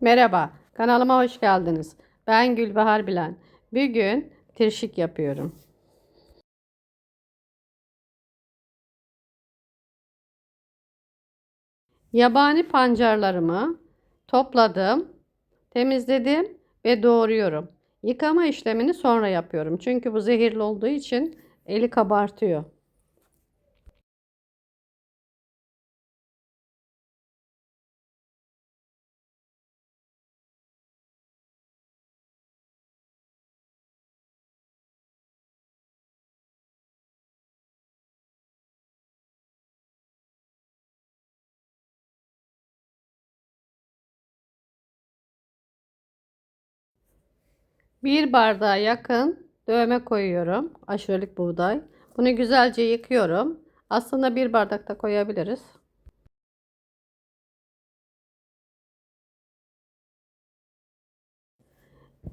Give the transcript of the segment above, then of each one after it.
Merhaba, kanalıma hoş geldiniz. Ben Gülbahar Bilen. Bugün tirşik yapıyorum. Yabani pancarlarımı topladım, temizledim ve doğruyorum. Yıkama işlemini sonra yapıyorum. Çünkü bu zehirli olduğu için eli kabartıyor. Bir bardağa yakın dövme koyuyorum. Aşurelik buğday. Bunu güzelce yıkıyorum. Aslında bir bardak da koyabiliriz.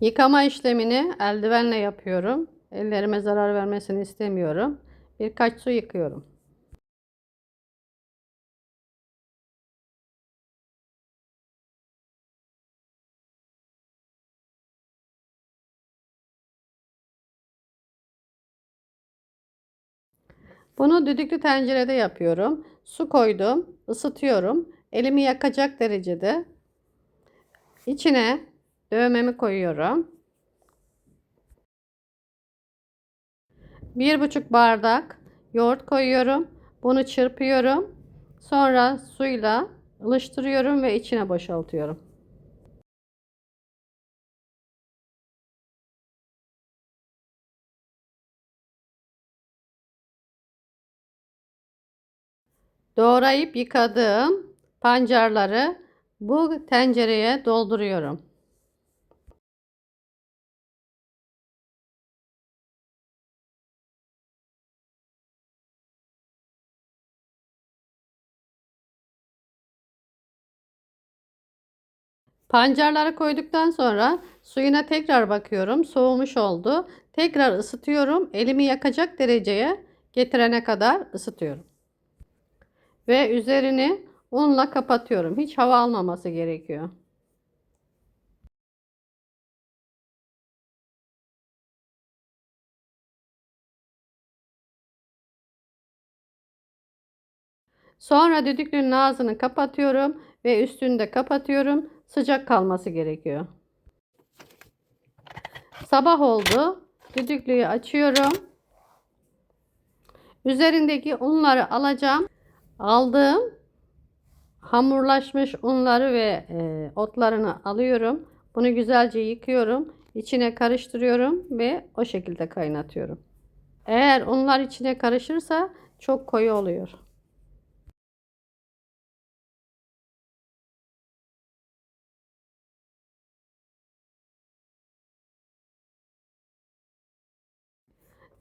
Yıkama işlemini eldivenle yapıyorum. Ellerime zarar vermesini istemiyorum. Birkaç su yıkıyorum. Bunu düdüklü tencerede yapıyorum. Su koydum, ısıtıyorum. Elimi yakacak derecede. İçine dövmemi koyuyorum. Bir buçuk bardak yoğurt koyuyorum. Bunu çırpıyorum. Sonra suyla ılıştırıyorum ve içine boşaltıyorum. Doğrayıp yıkadığım pancarları bu tencereye dolduruyorum. Pancarları koyduktan sonra suyuna tekrar bakıyorum. Soğumuş oldu. Tekrar ısıtıyorum. Elimi yakacak dereceye getirene kadar ısıtıyorum. Ve üzerini unla kapatıyorum. Hiç hava almaması gerekiyor. Sonra düdüklünün ağzını kapatıyorum ve üstünü de kapatıyorum. Sıcak kalması gerekiyor. Sabah oldu. Düdüklüyü açıyorum. Üzerindeki unları alacağım. Aldığım hamurlaşmış unları ve e, otlarını alıyorum. Bunu güzelce yıkıyorum. İçine karıştırıyorum ve o şekilde kaynatıyorum. Eğer unlar içine karışırsa çok koyu oluyor.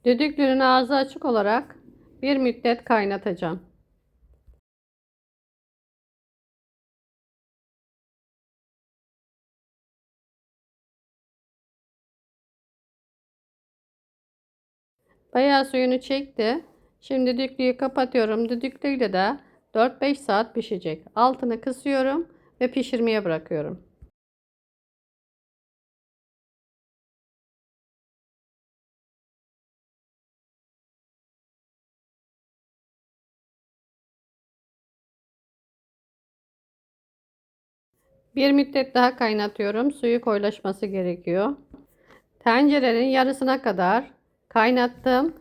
Düdüklünün ağzı açık olarak bir müddet kaynatacağım. Bayağı suyunu çekti. Şimdi düdüklüyü kapatıyorum. Düdüklüyle de 4-5 saat pişecek. Altını kısıyorum ve pişirmeye bırakıyorum. Bir müddet daha kaynatıyorum. Suyu koyulaşması gerekiyor. Tencerenin yarısına kadar kaynattım.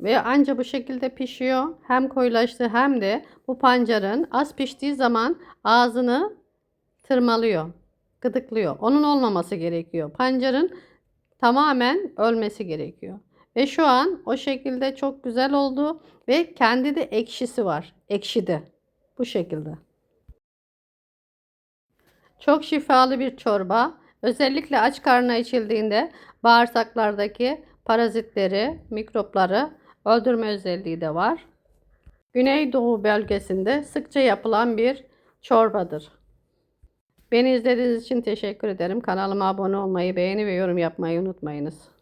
Ve anca bu şekilde pişiyor. Hem koyulaştı hem de bu pancarın az piştiği zaman ağzını tırmalıyor. Gıdıklıyor. Onun olmaması gerekiyor. Pancarın tamamen ölmesi gerekiyor. Ve şu an o şekilde çok güzel oldu. Ve kendi de ekşisi var. Ekşidi. Bu şekilde. Çok şifalı bir çorba. Özellikle aç karnına içildiğinde bağırsaklardaki parazitleri, mikropları öldürme özelliği de var. Güneydoğu bölgesinde sıkça yapılan bir çorbadır. Beni izlediğiniz için teşekkür ederim. Kanalıma abone olmayı, beğeni ve yorum yapmayı unutmayınız.